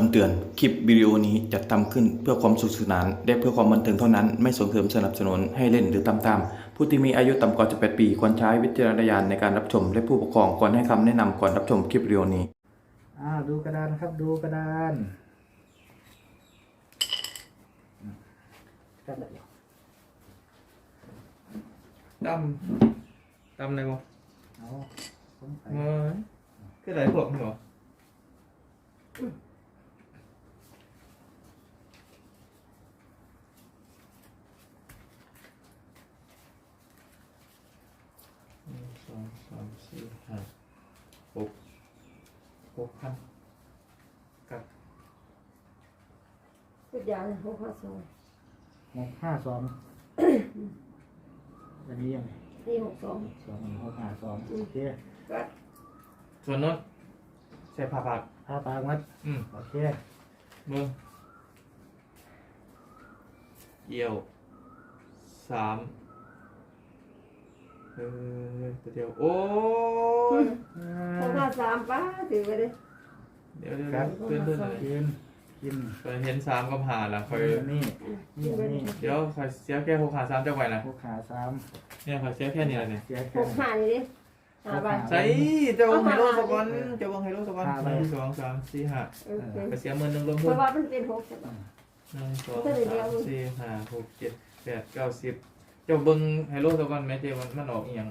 คำเตือน คลิปวิดีโอนี้จัดทำขึ้นเพื่อความสนุขสนาน และเพื่อความบันเทิงเท่านั้น ไม่ส่งเสริมสนับสนุนให้เล่นหรือตามตามผู้ที่มีอายุต่ำกว่า 18 ปี ควรใช้วิจารณญาณในการรับชม และผู้ปกครองควรให้คำแนะนำก่อนรับชมคลิปวิดีโอนี้อ่าดูกระดานครับดูกระดานอืมครับตำตำอะไรวะเอาผมไปเออคือหลายพวกนี่หรอหนึ่งสองสามสี่ห้าหก หกพันกับสุดยอดเลยหกห้าสองหกห้าสองอันนี้ยังไงนี่หกสอง สองหกห้าสองโอเคก็ส่วนโน้นใส่ผักผักผ้าปากมัดอืมโอเคมือเอี่ยวสาม เออตัวเดียวโอ้ยหกห้าสามป้าถือไปเลยเดี๋ยวเดี๋ยวเดี๋ยวเพื่อนเพื่อนเลยกินกินเคยเห็นสามกับหาละเคยอันนี่นี่อันนี่เดี๋ยวเคยเสียแค่หกหาสามจะไหวนะหกขาสามเนี่ยเคยเสียแค่นี้แหละเนี่ยเสียหแค่กห้านี่ดิห้าใบใส่เจ้าบังไฮโลสกอนเจ้าบังไฮโลสกอนหนึ่งสองสามสี่ห้าโอเคไปเสียหมื่นหนึ่งลงเพทุนราะว่ามันเป็นหกใช่ปะหนึ่งสองสามสี่ห้าหกเจ็ดแปดเก้าสิบ เจ้าเบิ้งไฮโลสกอนแม่เจ้ามันมันออกอีหยัง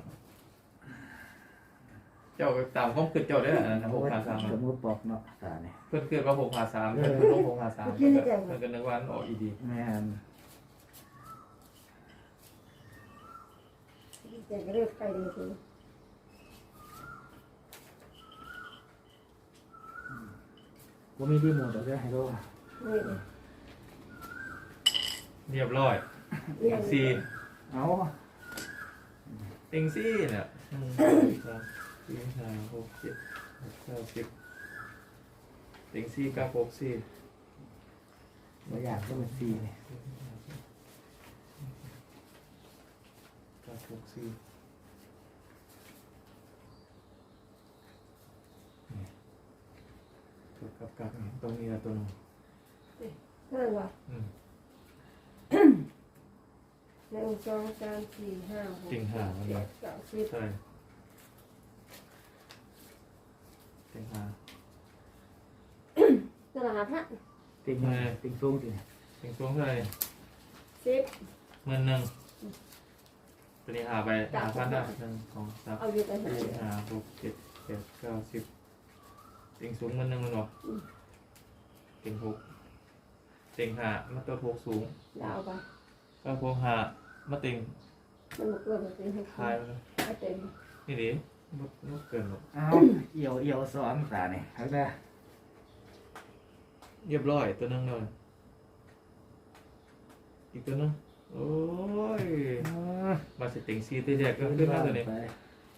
เจ้าตามความคิดเจ้าได้แล้วนะหกหาสามสมมติปอกเนาะตาเนี่ย เพื่อนเกิดว่าหกหาสามเพื่อนลงหกหาสามเพื่อนก็นึกว่ามันออกอีดีแม่นแต่ก็เลือกไปเลยคือว่ามีที่หมดเดี๋ยวจะให้ดูนี่เลยเรียบร้อยเรียติงงซี่ เอาติงซี่เนี่ยหนึ่งสองสามสี่ห้าหกเจ็ดแปดเก้าสิบติงซี่กับหกซี่ตัวอย่างก็เป็นสี่เนี่ยกับหกซี่ตัวกับกับเนี่ยตรงนี้ละตัวหนึงเท่าไหร่วะอืม หนึ่งสองสามสี่ห้าหกติงหามันเจ็เลดยเก้าสิบใช่ติงหาตลาดฮะติงติงสูงสิติงสูงเท่าไหร่สิบหมื่นหนึ่งตัวนี้หาไปหาพันได้หนึ่งสองสามเอาอยู่ไปหาสี่ห้าหกเจ็ดแปดเก้าสิบติงสูงหมื่นหนึ่งมันหรอติงหกติงหามาตัวหกสูงดาวไป ก็พวกหามาติงมันบอกเกินมันเป็นหกทายมันไม่เต็มนี่ดิมดมดเกินหรอกเอาเอี่ยวเอี่ยวสอนตาเนี่ยเอาได้เรียบร้อยตัวหนึงเลยอีกตัวหนึงโอ้ยมาสิติงซีตัวเดียวก็ขึ้นมาตัวนี้ไป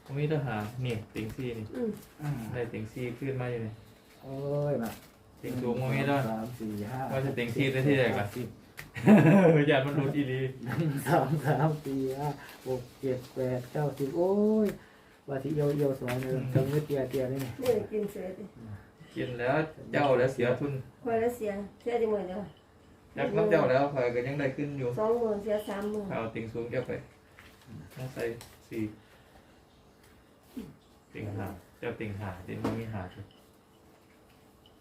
ผมมีทหารนี่ติงซีนี่อืมอ่าได้ติงซีขึ้นมาอยู่นี่โอ้ยมาติงสูงมาไม่ได้ สามสี่ห้าว่าจะติงซีได้ที่ไหนก่อนสิบ อย่ามันรุดอีหลีหนึ่งสองสามสี่ห้าหกเจ็ดแปดเก้าสิบโอ้ยว่าที่เอี่ยวเอี่ยวสอนเลยจำไม่เตียเตียนี่นี่นี่เลยกินเสือดิกินแล้วเจ้าแล้วเสียทุนคอยละเสียเสียจะหมื่นเดียวยักน้ำเจ้าแล้วคอยก็ยังได้ขึ้นอยู่สองหมื่นเสียสามหมื่นเอาติงสูงเจ้าไปต้องใส่สี่ติงหาเจ้าติงหาติงมันมีหาจุด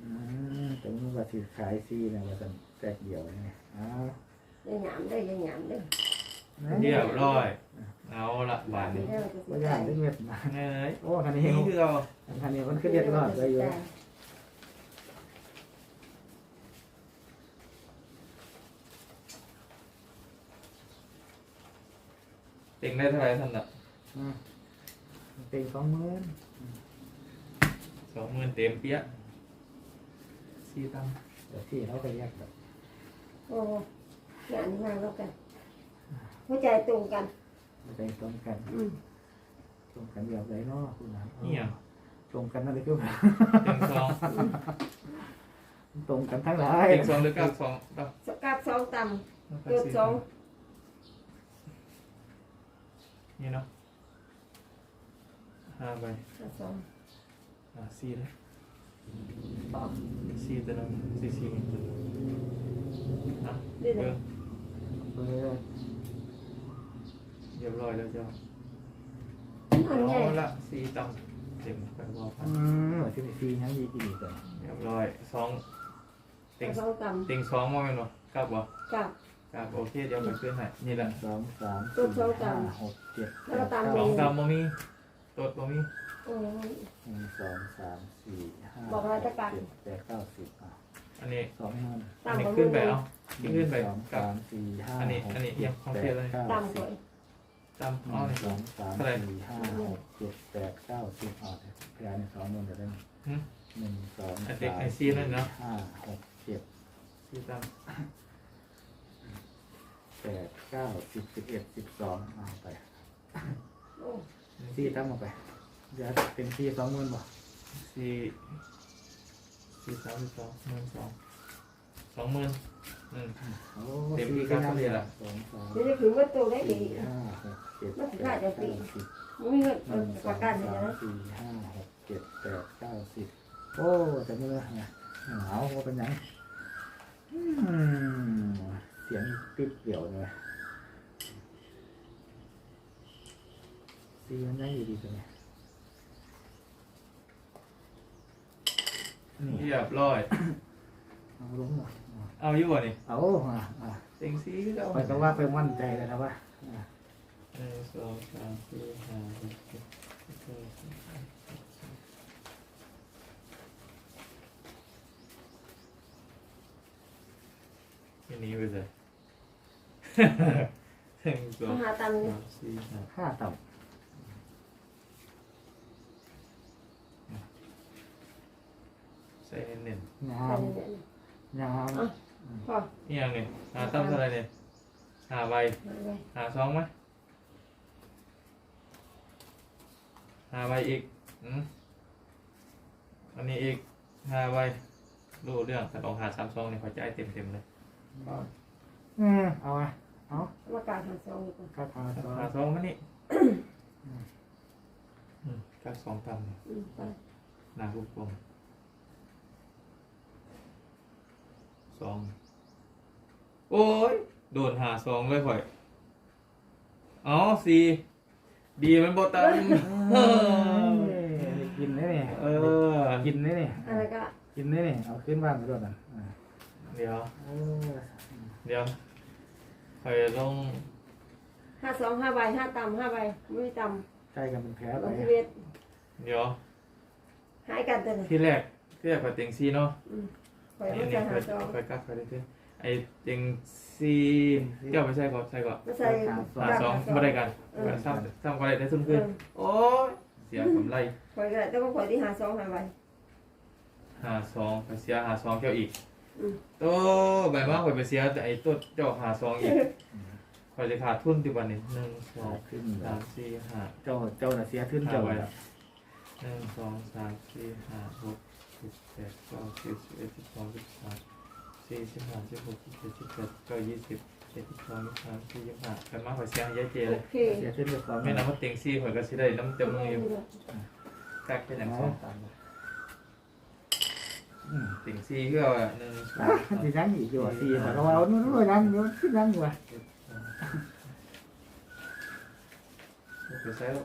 อืมแต่มึงว่าสิขายซีนะว่าสันแตกเดียวนี่ เอาอย่าหยามได้อย่าหยามได้เรียบร้อย เอาละบาทนี้ไม่ยากได้เม็ดมาเงยโอ้คันนี้นี่คือเอาคันนี้มันคือเด็ดรอดเลยอยู่ติงได้เท่าไหรท่านละอืมเต็งสองหมื่นสองหมื่นเต็มเปี้ยสี่ตังค์เดี๋ยวที่เขาก็แยกแบบ โอ้งานนี้มาแล้วกันหัวใจตรงกันเต็งตรงกันอืมตรงกันเดียวเลยเนาะคุณนะนี่อะตรงกันนั่นเลยคือติงสองตรงกันทั้งหลายติงสองหรือเก้าสองเก้าสกัดสองต่ำเกือบสองนี่เนาะห้าใบสองอ่าสี่เลยสองซีตัวนึงซีซี มันตัวอะเดี๋ยวเอนะอเบอร์เรียบร้อยแล้วจ้าอันใหญ่เอาละซีต่ำเต็มไปว่าพัอืนมสิบสี่ยังดีกี่ดีกันเรียบร้อยสองเต็งสองต่เต็งสองว่าเป็นวะกลับวะำกับ กลับโอเคเดี๋ยวไปขึ้นให้นี่แหละสองสามตัวสี่สองต่ำห้าหกเจ็ดแล้วก็ตามสเลองยต่ำบ่มีตัวบ่มี โอ้ยหนึ่งสองสามสี่ห้าบอกอะไรจะกันเจ็ดแปดเก้าสิบอะ อันนี้ สองหมื่นอันนี้ต่ำกว่าขึ้นไปมือเอาขึ้นไปสองกลับ สามสี่ห้าอันนี้หกอันนี้จ็ดยังของแปเทียดบเลยเก้าต่ำสิกบว่าต่ำหเอานึ่นี่งสองสามเท่าไหร่สี่ห้าหกเจ็ดแปดเก้าสิบอะพยานสองหมื่นเดี๋ยวได้ไหมหึ หนึ่งสองอัสานมเด็กไอซีนั่นเนาะห้าหกเจ็ดซีต่แปดเก้าสิบสิบเอ็ดสิบสองเอาไปโอ้ำสี่ตั้งมาไปเดี๋ยวเป็นสี่สองหมื่นบ่ซี ซีสามสิบสองหมื่นสองสองหมื่นอืมโอ้เต็มที่สี่ครับก็เท่าไหร่ล่ะ สองสามเดี๋ยวจะถึงว่าตัวได้สี่ดีห้าหกเจ็ดมันแปถึงดอาจจะปีเก้าสิบไม่มีเงินหเอนึ่องสปอระงกันสาเลยมนะสี่ห้าหกเจ็ดแปดเก้าสิบโอ้แต่เมื่อไงหนาวว่าเป็นหยังอืมเสียงปิดเดี่ยวเลยสี่มันยังอยู่ดีตัวนี้นี่ เรียบร้อย เอาลงหน่อยเอาอยู่บ่นี่เอาอะอะเต็งซีก็เอาไปก็ว่าไปมั่นใจเลยนะว่าอะหนึ่งสองสามสี่ห้าหกเจ็ดแปดเก้าสิบทีนี้ไปเลย หนึ่งสองมาหาตังค์สามสี่ห้า ห้าต่ ใส่เน้นำงาตัมงค์เนี่ยงามพอๆนี่ยังเนี่ยหาตั้มเท่าไหรเนี่ยหาใบหาไปหาสองไหมหาใบอีกอืมอันนี้อีกหาใบรู้เรื่องแต่ลองหาสามสองเนี่ยพอใจเต็มเต็มๆเลยอืมเอาอะเอามากราบหาซองดีกว่าคาถาสอนหาสองมันนี่อืมกักสองตำเนี่ยอืมไปหนาลูกกลม สองโอ้ย โดนหาสองเลยข่อยอ๋อสี่ดีมันบอตันเอ้ยกินได้เนี่ยเออ กินได้เนี่ยอะไรก็กินได้เนี่ยเอาขึ้นบ้านไปด้วยนะอ่าเดี๋ยวเออเดี๋ยวข่อยลงห้าสองห้าใบห้าต่ำห้าใบไม่มีต่ใกล้กันเป็นแผลำไปลงทีเวทเดี๋ยวหายกันแต่เนี่ยที่แรกที่แรกข่อยเต็งซีเนาะ อืมคอยอันมานี้จะข่หาอยซองข่อยกักข่อยได้ที่ไอเต็งซีเจ้าไม่ใช่ก่อนใช่ก่อนมาใส่หาสองไม่ได้กันซ้ำซ้ำก็ได้ได้ซุ่มขึ้นโอ้ยเสียกำไรคอยก็ได้แต่ว่าคอยที่หาซองหาใบหาสองไปเสียหาสองเจ้าอีกอืมโตัวใบมากข่อยไปเสียแต่ไอ้ตัวเจ้าหาสองอีกข่อยจะขาดทุนที่วันนี้หนึ่งสองขึ้นสามสี่ห้า เจ้าเจ้าน่ะเสียขึ้นเจ้าแล้วหนึ่งสองสามสี่ห้าหก เจ็ดแปดเก้าสิบสิบเอ็ดสิบสองสิบสามสี่สิบห้าสิบหกสิบเจ็ดสิบแปดเก้ายี่สิบเจ็ดสิบสองสิบสามสี่สิบห้าใบมากข่อยเสียให้ยายเจโอเลยเคเสียขึ้นเรียบร้อยไม่นับว่าเต็งซี่ข่อยก็สิได้น้ำเต็มมืออยู่กักเป็นอย่างสองอืมเต็งซี่ก็เอาหนึ่งสออะงสามที่ยังอีกอยู่อะสี่แต่ก็ว่าเอานู่นนู่นยังอยู่ที่ยังอยู่อะไปใช้แล้ว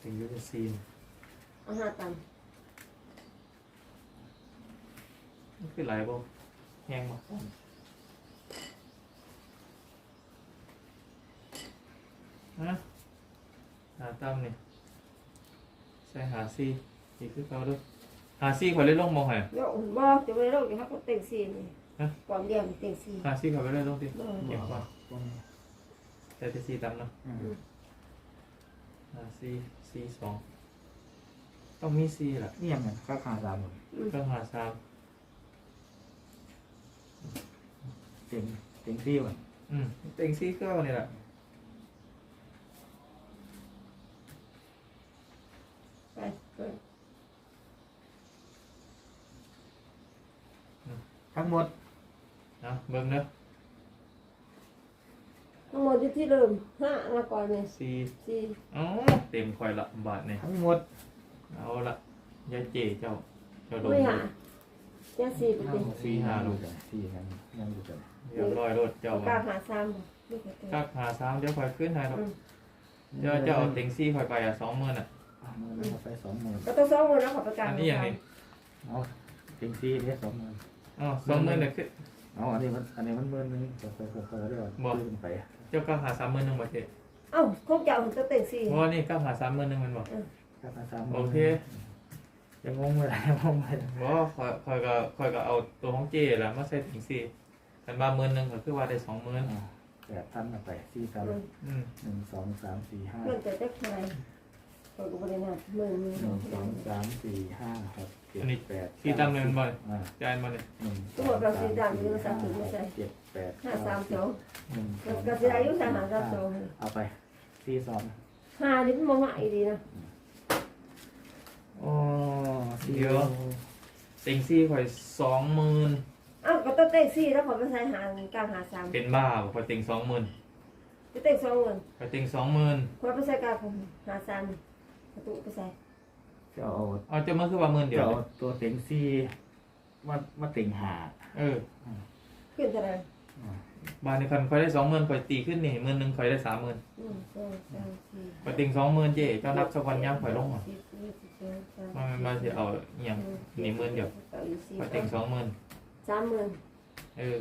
ถึงยูจะซีนเอาห้าต่ มันคือหลายบ่แห้งบ่ฮะหาตั้มนี่ใส่หาซีนี่คือเขาด้วยหาซีขอเล่นลงมองหน่อยำโยกบอกจะไม่โรคจะฮักเต็งซีนี่ฮะ ก่อนเดียวเต็งซีหาซีขอไปเล่นลงดิบ่เก็บก่อนตรงนี้ใส่แต่ซีตั้มเนาะอืมหาซีซีสองต้องมีซีแหละนี่ยังไงค่าขาสามหมื่นเครื่องหาสาม เต็งเต็งซี่วันอืมเต็งซีก็นี่แหละไปเปิดทั้งหมดนะเบิ่งเด้อทั้งหมดอยู่ที่เดิมห้ามาก่อนเนี่ยซีสี่อ๋อเต็มคอยละบาทเนี่ยทั้งหมดเอาละยายเจเจ้าเจ้าโดนไม่หาเจ้าสี่ไปดิสี่ห้าลูกเลยสี่ยังยังอยู่กัน เรียบร้อยรถเจ้าเอากล้าหาซ้ำนี่ก็ตัวกักหาสามเดี๋ยวคอยขึ้นให้ครับอืมเดี๋ยวจะเอาเต็งซี่คอยไปอะสองหมื่นอะ เอามือเอาไปสองหมื่นก็ต้องสองหมื่นแล้วขอประกันอันนี้อย่างนี้เอาจริงสี่เนี่ยสองหมื่นอ๋อสองหมื่นเนี่ยคือ เอาอันนี้มันอันนี้มันหมื่นหนึงเปิดเปิดเปิดเปิดได้ก่อนขึ้นไปเจ้ากักหาสามหมื่นหนึ่งบาทเจ็ดเอ้าคงจะเอาตัวเต็งสี่เพราะว่านี่กักหาสามหมื่นหนึ่งมันบอกครับมาสามหโอมื่นเค ยังงงไม่ได้งงไม่ได้เพราะว่าคอยคอยก็คอยก็เอาตัวของเจแหละมาใส่ถึงสี่ กันว่าหมื่นหนึ่งก็คือว่าได้สองหมื่นอ่าแปดพันเอาไปสี่พันอืมหนึ่งสองสามสี่ห้าเงินจะได้เท่าไหร่ตัวดูบริณาหมื่นหนึ่งหนึ่งสองสามสี่ห้าหกเจ็ดแปดที่ตั้งเงินบ่อยอ่าจ่ายมาเนี่ยหนึ่งตัวเราสีดำหรือสามสิบไม่ใช่เจ็ดแปดห้าสามสองหนึ่งสองก็จะอายุสามสามสองเอาไปสี่สองห้านี่มันมองง่ายดีนะอ๋อสี่เดี๋ยวเต็งซี่คอยสองหมื่นเอ้าก็ต้องเต็งสี่แล้วขอไปใส่หางกลางหาสามเป็นบ้าบ่คอยเต็งสองหมื่นจะเต็งสองหมื่นคอยเต็งสองหมื่นขอไปใส่กลางหาสามประตูไปใส่จะเอาเอาจะมาคือว่าหมื่นเดีจะยวเอาเลยตัวเต็งสี่มามาเต็งหาเออขึ้นเท่าไหร่บานในคันคอยได้สองหมื่นคอยตีขึ้นนี่หมื่นหนึ่งคอยได้สามหมื่นหนึ่งสองสามสี่คอยติงสองหมื่นเจ๊เจ้านับสักวันย่างคอยลงอะสิบยี่สิบสองสามมันมันจะเอาอหย่างนี่หมื่นเดียวคอยติงสองหมื่น สามหมื่นเออ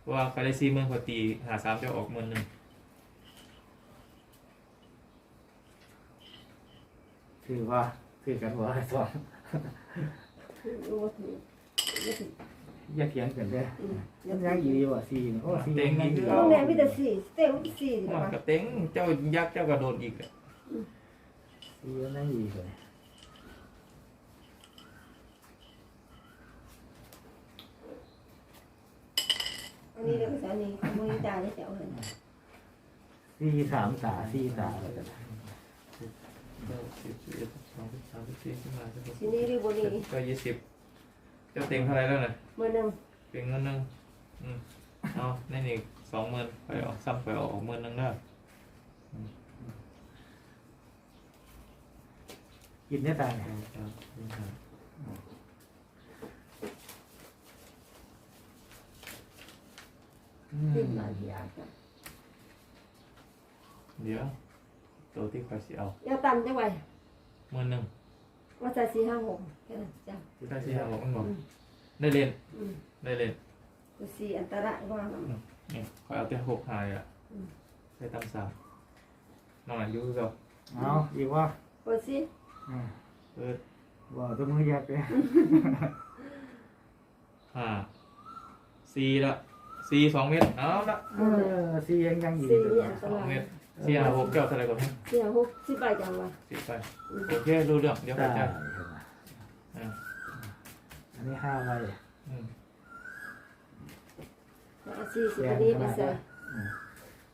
เพราะว่าคอยได้สี่หมื่นคอยตีหาสามจะออกหมื่นหนึ่งคือว่าคือกันว่าสองรู้ว่าถือว่าถืออย่าเถียงกันเด้ออืมยังยังอีดีว่าสี่นี่โอ้สี่ยังยังอยู่โรงแรมมีแต่สี่เต็มสี่ดีกว่าว่ากระเต็งเจ้ายักษ์เจ้ากระโดดอีกอะสี่ยังยังอีเลย อันนี้เดี๋ยวภาษานี้มือตาได้เจ้าเลยสี่สามตาสี่ตาแล้วกันเก้าสิบสิบเอ็ดสิบสองสิบสามสิบสี่สิบห้าสิบหกทีนี้หรือบนี้เก้ายี่สิบเจ้าเต็งเท่าไรแล้วน่ะมือหนึ่งเป็นเงินหนึ่งอืมเอาในนี่สองหมื่นคอยออกซ้ำคอยออกหมื่นหนึ่งเด้อกินได้ตาสเนี่ยองสามสี่ห้าอืม ขึ้นมาที่อาจจะเดี๋ยวตัวที่คอยสิเอายาตันจังไว้หมื่นหนึ่งว่าจะสี่ห้าหกแค่นั้นจ้ะได้สี่ห้าบอกมันบอกได้เรียนอืมได้เรียนตัวสี่อันตรายว่ามันนี่คอยเอาแต่หกหายอะอืมได้ตำสามน้องอายุก็เอาอีกว่าเปิดสิอืมเปิดว่าตัวมือแยกเลยห้าสี่ละ สี่สองเมตรเอาละเออสี่ยังยังอีสี่นี่อันตสองรายเมตรสี่ห้าหกเก้าเท่าไหรก่อนสี่ห้าหกสิบใบจังวะสิบไปโอเครู้เรื่องเดี๋ยวไปได้จ่ายอันนี้ห้าใบอืมเอาสี่สิบอันนี้ไปใส่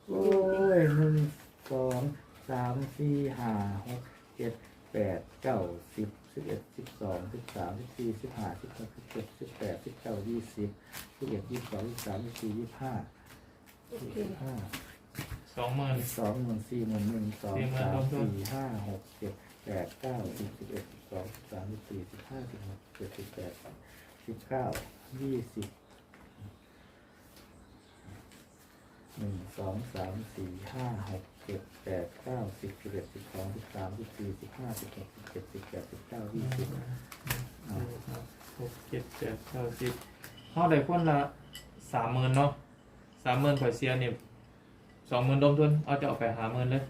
โอ้ยหนึ่งสองสามสี่ห้าหกเจ็ดแปดเก้าสิบ สิบเอ็ดสิบสองสิบสามสิบสี่สิบห้าสิบหกสิบเจ็ดสิบแปดสิบเก้ายี่สิบสิบเอ็ดยี่สิบสองยี่สิบสามยี่สิบสี่ยี่สิบห้าโอเคยี่สิบห้าสองหมื่นสองหมื่นสี่หมื่นหนึ่งสองสี่หมื่นสามรวมทุนสี่ห้าหกเจ็ดแปดเก้าสิบสิบเอ็ดสิบสองสิบสามสิบสี่สิบห้าสิบหกสิบเจ็ดสิบแปดสิบเก้ายี่สิบหนึ่งสองสามสี่ห้าหก เจ็ดแปดเก้าสิบสิบเอ็ดสิบสองสิบสามสิบสี่สิบห้าสิบหกสิบเจ็ดสิบแปดสิบเก้ายี่สิบอ่าหกเจ็ดแปดเก้าสิบเขาได้คนละสามหมื่นเนาะสามหมื่นข่อยเสียเนี่ยสองหมื่นรวมทุนเอาจะเอาไปหาหมื่นเลย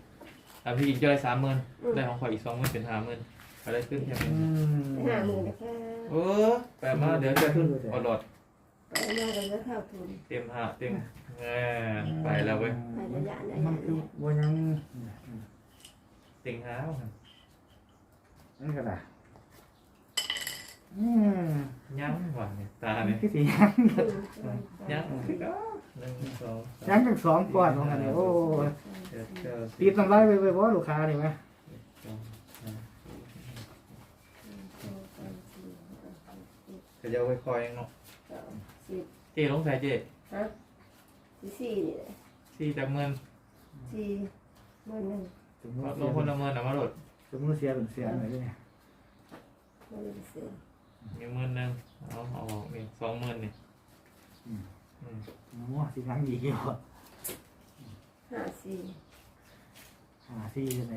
แต่พี่อีกจะได้สามหมื่นได้ของข่อยอีกสองหมื่นเป็นห้าหมื่นก็ได้ขึ้นแค่นี้อืมห้าหมื่นนะคะเออแปลมาเดี๋ยวจะขึ้นอดอด ไปมากันแล้วเท่าทุนเต็มหาเต็มแหมไปแล้วเว้ยไประยะไหนมันคือว่ายังเต็งหาว่ะนี่ก็ได้อืมยังว่ะเนี่ยตาเนี่ยคือสิยังคือก็หนึ่งสองยัมงถึงสองก่อนของอันนี้โอ้เจ็ดเก้าสิตีบทำไรไปไปว่าลูกค้านี่ไหมสองสามก็จะเอาไว้คอยเองเนาะ เจ๊ลงใส่เจ๊ฮะสี่สี่นี่แหละสี่จากเมืองสี่หมื่นหนึ่งสมมติลงคนละเมืองนะมาโหลดสมมติเสียเป็นเสียอะไรเนี่ยหมื่นเสือมีหมื่นหนึ่งเอาเอาออกนี่องหมื่นนี่อืมอืมโอ้สินังอีกอยู่ห้าสี่หาซี่ยังไง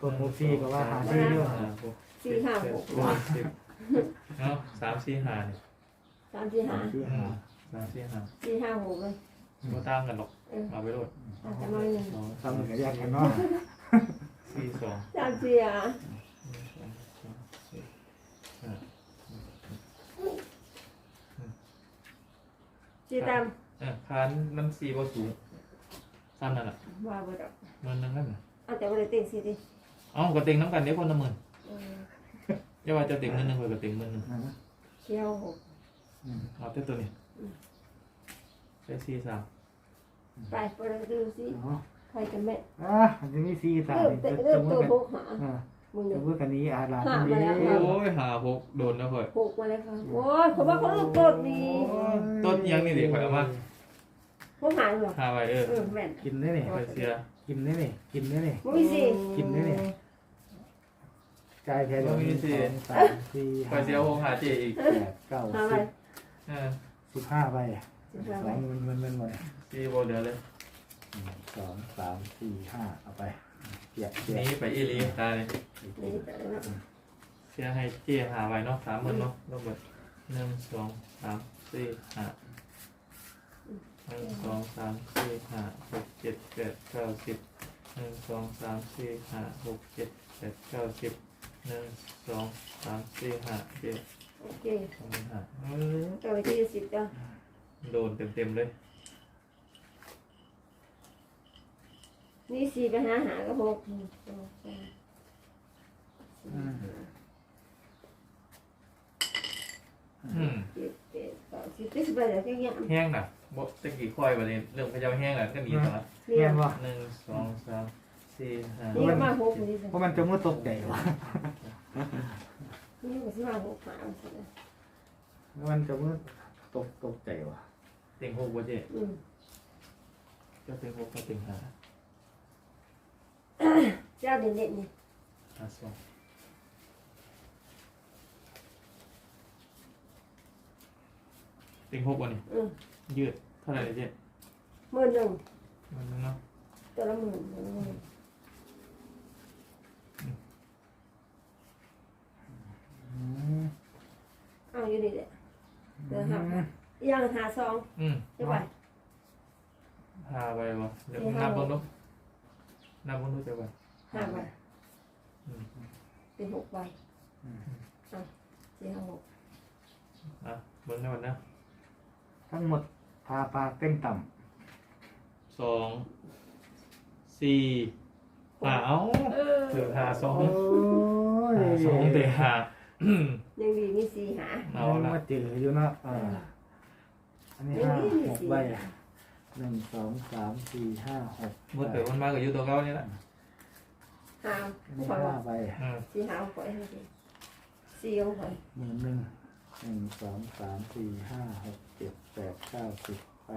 ต้นหกซี่ก็ว่าหาซี่ด้วยห้าหกสี่ห้าหกเจ็ดแปดเก้าสิบเนาะสามสี่ห้านี่ สามสี่ห้าซี่อืหามสามสี่ห้าสี่ห้าหกเลยไม่ต่างกันหรอกเออเอาไปโหลดอาจจะน้อยหนึ่งสองทำหนึ่งก็แยกกันเนาะสี่สองสามสี่อะหนึ่งสองสามสี่ห้าสี่ตามเออพันมันสี่บสูงสั้นนั่นแหละว่าบ่ดอกหมันนึงนั่นน่ะเอาแต่บ่ได้เต็งสี่ดิเอ้ากระเต็งน้ำกันเดี๋ยวคนละหมื่นเอออย่าว่าจะเต็งหมื่นหนึ่งเลยกระเต็งหมื่นหนึ่งนะเที่ยวหกอืม เอาเต้ตัวนี้ใช้สี่สามไปเปิดดูสิเนาะใครกันแม่อะมันจะมีซี่สามเริ่มนี่เตะจะเริ่จะมมืตัอวกันหกหาอ่ามึงจะเนี่ยมือกันนี้อาลาหาคนมาแล้วนี้โอ้ยหาหกโดนแล้วค่อยหกมาแล้วค่ะโอ้ยเขาว่าเขาต้องกดดีต้นยังนี่ดิข่อยเอามาเขาหายเหรอหาไว้เออเออแม่นกินได้เนี่ยข่อยเสียกินได้เนี่ยกินได้เนี่ยมึงมีสิกินได้เนี่ยจ่ายแค่เดียวหนึ่งสองสามสี่ข่อยเสียหกหาเจอีกแปดเก้าหาไปสิบ เออสิบห้าใบสิบสห้าองใบมันมันมันหมดสี่โบเหลือเลยหนึ่งสองสามสี่ห้าเอาไปเกียเกียนี่ไปอีหลีตายเลยนี่แต่ละเสียให้เจหาไว้เนาะสามหมื่นเนาะรวมหมดหนึ่งสองสามสี่ห้าหนึ่งสองสามสี่ห้าหกเจ็ดแปดเก้าสิบหนึ่งสองสามสี่ห้าหกเจ็ดแปดเก้าสิบหนึ่งสองสามสี่ห้าเจ็ด โอเคสองหมื่นห้าเออก็ไปที่สิบจ้ะโดนเต็มๆเลยนี่สี่ไปหาหาก็หกหนึ่งสองสามสี่ห้าอืมเจ็ดแปดเก้าสิบเจ็ดสิบไปแล้วแค่เงี้ยแห้งน่ะบ่ตะกี้ค่อยประเด็นเรื่องพระเจ้าแห้งอะก็หนีต่อเนี่เรียยนว่าหนึ่งสองสามสี่ห้านี่มาหกนี่เพราะมันจะมือตกใจวะ นี่ก็สิมาหกหาสิมันจะมือตกตกใจวะเต็งหกบ่เจ๊อืมเจ้าเต็งหกก็เต็งห้าเจ้าเด่นๆนี่ห้าสองเต็งหกวันนี้อืมยืดเท่าไหร่เลยเจ๊หมื่นหนึ่งมันนึงเนาะตัวละหมื่นตัวละหมื่น อืม เอาอยู่ดีแหละเดี๋ยวหาย่างหาซองอืมใช่ไหมห้าใบวะเดี๋ยวสี่ห้านับเบิ่งดูนับเบิ่งดูเจ้าใบห้าใบอืมเป็นหกใบอะสี่ห้าหกอะเบิ่งได้วันนะทั้งหมดพาปลาเต้งต่สองสี่ห้าเอ้าเออถือห้าสอำงโอ้ยห้าสองเตะห้า ยังดีมีสี่หาเอายังละ มาเจออยู่เนาะอ่าอันนี้ยังห้าดีมีหกสี่ใบหาหนึ่งสองสามสี่ห้าหกหมดเดี๋ยวมันมากับอยูตัวเก้านี่แหละหาอันผู้นี้คนห้าว่าใบอืมสี่หาผู้คนให้ดีสี่ของคนหมื่นหนึ่งหนึ่งสองสามสี่ห้าหกเจ็ดแปดเก้าสิบไป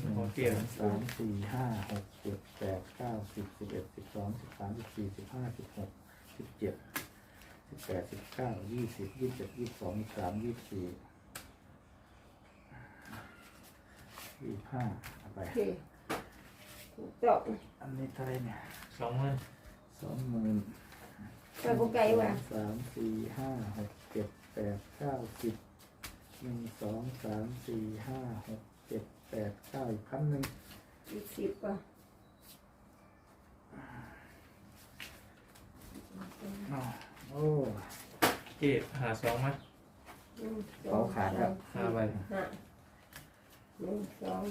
หนึ่งโอสเคองสามสี่ห้าหกเจ็ดแปดเก้าสิบสิบเอ็ดสิบสองสิบสามสิบสี่สิบห้าสิบหก สิบเจ็ดสิบแปดสิบเก้ายี่สิบยี่สิบเจ็ดยี่สิบสองยี่สิบสามยี่สิบสี่ยี่สิบห้าเอาไป โอเคถูกต้องอันนี้เท่าไหรเนี่ยสองหมื่นสองหมื่นไปบุกไก่ว่ะสามสี่ห้าหกเจ็ดแปดเก้าสิบหนึ่งสองสามสี่ห้าหกเจ็ดแปดเก้าอีกพันหนึ่ง อีกสิบป่ะ อ้าวโอ้เกตหาสองไหมหนึ่งสองสามห้าใบห้าหนึ่งสอง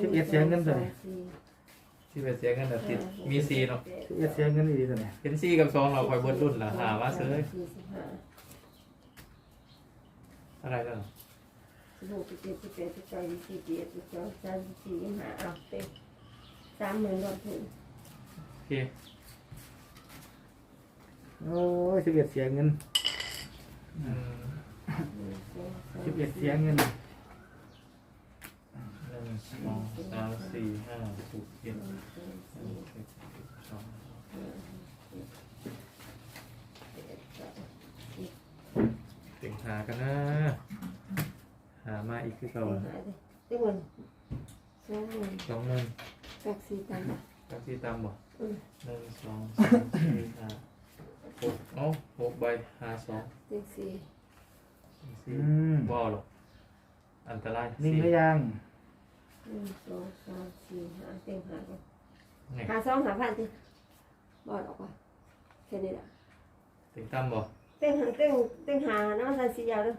สิบเอ็ดเสียเงินตัวไหนสี่ที่เป็นเสียเงินแต่ติดมีซีเนาะสิบเอ็ดเสียเงินดีตัวไหนเห็นซีกับสองเราคอยเบิดรุ่นละหามาซื้อสี่สิบห้าอะไรกันสิบหกสิบเจ็ดสิบแปดสิบเก้ายี่สิบยี่สิบสองสามสิบสี่ยี่สิบห้าเอาเต็มสามหมื่นรวมถึงโอเค โอ้ยสิบเอ็ดเสียเงินอืมหนึ่งสองสามสิบเอ็ดเสียเงินหนึ่งสองสามสี่ห้าหกเจ็ดหนึ่งสองแปดเก้าสิบสองห้าหกเจ็ดแปดากันนะ หามาอีกคือเต็เก่างหาเลยเต็งเงินสองหมื่นสองหมื่นกักสี่ตันกักที่ตามบ่อืม หนึ่งสองสามสี่ห้าห กเอ้าหกใบห้าสองเต็งสี่สี่อืมบ่เอาหรอกอันตรายนิ่งสี่หรือยังหนึ่งสองสามสี่ห้าเต็งหาก่อนนี่หาสองหาพันทีบอดออกไปแค่นี้แหละติงตามบ่เต็งหาเต็งเต็งหาน้ำใส่สียาวเลย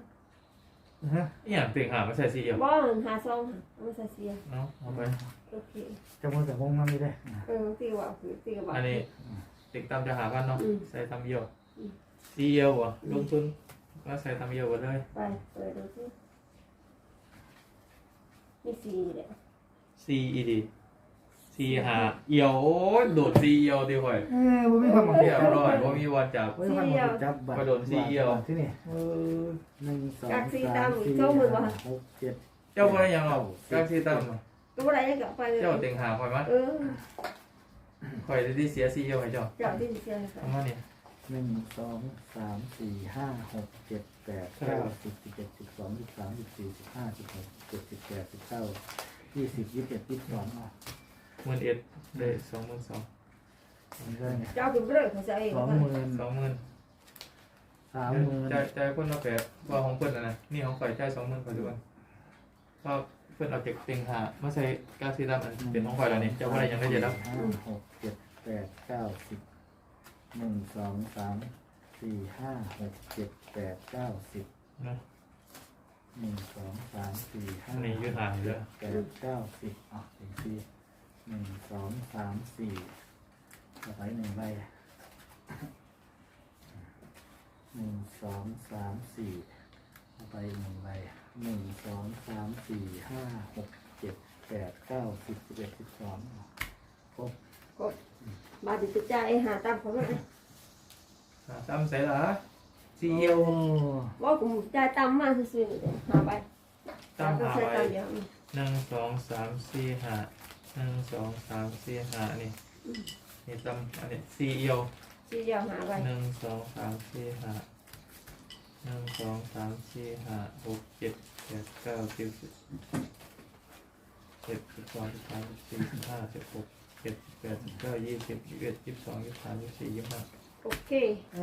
ฮะอหย่างติงหามาใส่สี่เดียวบ่หาสองหาน้ำใส่สียาวเนาะเอาไปโอเคจะมือกับวงมันไม่ได้เออตีว่าคือตีกับบ่าอันนี้ ติงตามจะหากันเนาะอืมใส่ตามเยี่ยวอืมสี่เยี่ยวบ่ลงทุนก็ใส่ตามเยี่ยวไปเลยไปเปิดดูสิมีสีนี่แหละสี่อีดีสี่หาเอี่ยวโอ้ยโดดสี่เอี่ยวดีกว่าเออบ่มีความหวังเรียบร้อยว่ามีวันจับ บ่มีความหวังจับบัตรกระโดดซีเอียว ที่นี่เออหนึ่งสองกักสี่สาตามมอีกสี่สองหมื่นบ่ห้าหกเจ็ดเจ้าบ่ได้หยังหรอกกางที่ตั้มก็บ่ได้ยังกลับไปเลยเจ้าติงหาคอยมั้ยเออ คอยได้เสียสี่เอี่ยวให้เจ้าเจ้าที่เสียค่ะทำมาเนี่ย หนึ่งสองสามสี่ห้าหกเจ็ดแปดเก้าสิบสิบเอ็ดสิบสองสิบสามสิบสี่สิบห้าสิบหกสิบเจ็ดสิบแปดสิบเก้ายี่สิบยี่สิบเอ็ดยี่สิบสองอะหมื่นเอ็ดได้สองหมื่นสองมันก็เนี่ยเจ้าคือเรื่องของเจ้าเองสองหมื่นสองหมื่นสามหมื่นจ่ายจ่ายคนละแปดว่าของเพิ่นนะนะนี่ของข่อยจ่ายสองหมื่นข่อยด้วยก็เพิ่นเอาเก็บติงหามาใส่กางที่ตั้มอันเป็นของข่อยแล้วนี่เจ้าบ่ได้หยังได้เจ็ดแล้วห้าหกเจ็ดแปดเก้าสิบหนึ่งสองสามสี่ห้าหกเจ็ดแปดเก้าสิบนะหนึ่งสองสามสี่ห้านี่ยืดหาอยู่เด้อแปดเก้าสิบอะถึงสี่หนึ่งสองสามสี่ต่อไปหนึ่งใบหนึ่งสองสามสี่ต่อไปหนึ่งใบ หนึ่งสองสามสี่ห้าหกเจ็ดแปดเก้าสิบสิบเอ็ดสิบสองครบกดมาดิจะจ่ายหาตามเขาเลยหาตั้มใส่ละสี่เอี่ยวโอ้ว่าผมจ่ายตามมาซื่อๆหาไปตั้มหาใช้ไว้ตามเดียวหนึ่งสองสามสี่ห้าหนึ่งสองสามสี่ห้านี่นี่ตั้มอันนี้สี่เอี่ยวสีเดียวหาไปหนึ่งสองสามสี่ห้า หนึ่งสองสามสี่ห้าหกเจ็ดแปดเก้าสิบสิบเจ็ดสิบสองสิบสามสิบสี่สิบห้าสิบหกเจ็ดสิบแปดสิบเก้ายี่สิบยี่สิบเอ็ดยี่สิบสองยี่สิบสามยี่สิบสี่ยี่สิบห้าโอเคเอ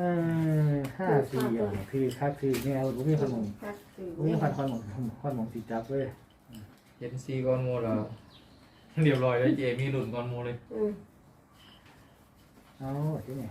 อห้าสี่อะคือคัดคือแนวรู้มีคนมองพักคือรู้มีคนคนมองคนมองสีจับเว้ยเจ็ดสี่ก้อนโมแล้วเรียบร้อยแล้วเจมีหลุดก้อนโมเลย อืมเอาที่นี่